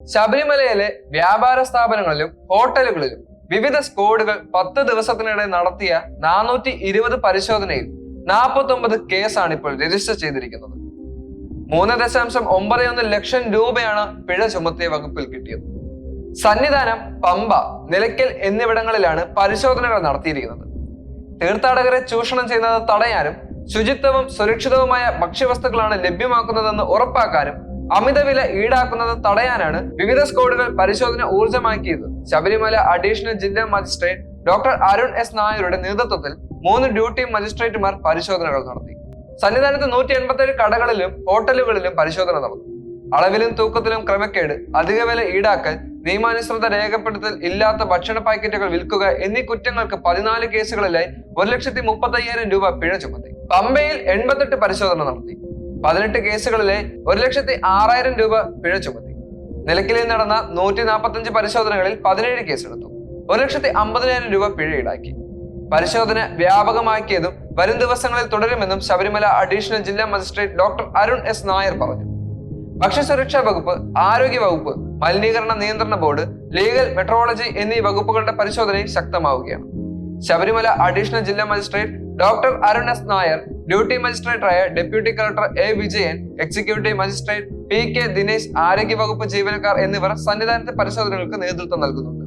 ശബരിമലയിലെ വ്യാപാര സ്ഥാപനങ്ങളിലും ഹോട്ടലുകളിലും വിവിധ സ്കോഡുകൾ പത്ത് ദിവസത്തിനിടെ നടത്തിയ നാനൂറ്റി ഇരുപത് പരിശോധനയിൽ നാൽപ്പത്തി ഒമ്പത് കേസാണ് ഇപ്പോൾ രജിസ്റ്റർ ചെയ്തിരിക്കുന്നത്. മൂന്ന് ദശാംശം ഒമ്പത് ഒന്ന് ലക്ഷം രൂപയാണ് പിഴ ചുമത്തിയ വകുപ്പിൽ കിട്ടിയത്. സന്നിധാനം പമ്പ നിലയ്ക്കൽ എന്നിവിടങ്ങളിലാണ് പരിശോധനകൾ നടത്തിയിരിക്കുന്നത്. തീർത്ഥാടകരെ ചൂഷണം ചെയ്യുന്നത് തടയാനും ശുചിത്വവും സുരക്ഷിതവുമായ ഭക്ഷ്യവസ്തുക്കളാണ് ലഭ്യമാക്കുന്നതെന്ന് ഉറപ്പാക്കാനും അമിതവില ഈടാക്കുന്നത് തടയാനാണ് വിവിധ സ്ക്വാഡുകൾ പരിശോധന ഊർജമാക്കിയത്. ശബരിമല അഡീഷണൽ ജില്ലാ മജിസ്ട്രേറ്റ് ഡോക്ടർ അരുൺ എസ് നായരുടെ നേതൃത്വത്തിൽ മൂന്ന് ഡ്യൂട്ടി മജിസ്ട്രേറ്റുമാർ പരിശോധനകൾ നടത്തി. സന്നിധാനത്ത് നൂറ്റി എൺപത്തേഴ് കടകളിലും ഹോട്ടലുകളിലും പരിശോധന നടന്നു. അളവിലും തൂക്കത്തിലും ക്രമക്കേട് അധിക വില ഈടാക്കൽ നിയമാനുസൃത രേഖപ്പെടുത്തൽ ഇല്ലാത്ത ഭക്ഷണ പാക്കറ്റുകൾ വിൽക്കുക എന്നീ കുറ്റങ്ങൾക്ക് പതിനാല് കേസുകളിലായി ഒരു ലക്ഷത്തി മുപ്പത്തി അയ്യായിരം രൂപ പിഴ ചുമത്തി. പമ്പയിൽ എൺപത്തെട്ട് പരിശോധന നടത്തി. പതിനെട്ട് കേസുകളിലെ ഒരു ലക്ഷത്തി ആറായിരം രൂപ പിഴ ചുമത്തി. നിലയ്ക്കലിൽ നടന്ന നൂറ്റി നാൽപ്പത്തഞ്ച് പരിശോധനകളിൽ പതിനേഴ് കേസെടുത്തു. ഒരു ലക്ഷത്തി അമ്പതിനായിരം രൂപ പിഴ ഈടാക്കി. പരിശോധന വ്യാപകമാക്കിയതും വരും ദിവസങ്ങളിൽ തുടരുമെന്നും ശബരിമല അഡീഷണൽ ജില്ലാ magistrate doctor Arun S Nair പറഞ്ഞു. ഭക്ഷ്യസുരക്ഷാ വകുപ്പ് ആരോഗ്യ വകുപ്പ് മലിനീകരണ നിയന്ത്രണ ബോർഡ് ലീഗൽ മെട്രോളജി എന്നീ വകുപ്പുകളുടെ പരിശോധനയും ശക്തമാവുകയാണ്. ശബരിമല അഡീഷണൽ ജില്ലാ magistrate doctor Arun S Nair duty മജിസ്ട്രേറ്ററായ deputy collector A Vijayan executive magistrate P K Dinesh ആരോഗ്യ വകുപ്പ് ജീവനക്കാർ എന്നിവർ സന്നിധാനത്തെ പരിശോധനകൾക്ക് നേതൃത്വം നൽകുന്നുണ്ട്.